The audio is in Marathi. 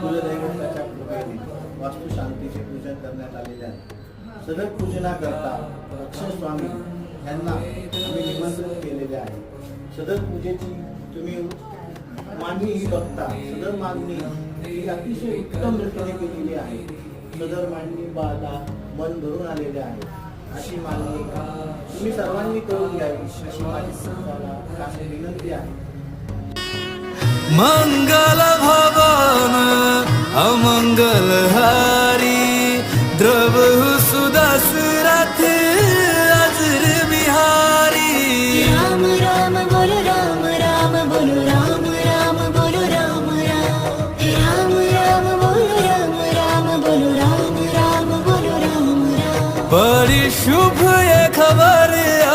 कुलदैवताच्या कृपेने वास्तुशांतीचे पूजन करण्यात आलेले आहे सदर पूजनाकरता अक्षयस्वामी यांना आम्ही निमंत्रण केलेले आहे सदर पूजेची तुम्ही मागणी ही बघता सदर मागणी ही अतिशय उत्तम रीतीने केलेली आहे. सदर मागणी पाहता मन भरून आलेले आहे. अशी मागणी तुम्ही सर्वांनी करून घ्यावी अशी विनंती आहे. मंगल भवन अमंगल हारी द्रव सुदस रथ बड़ी शुभ ये खबर आ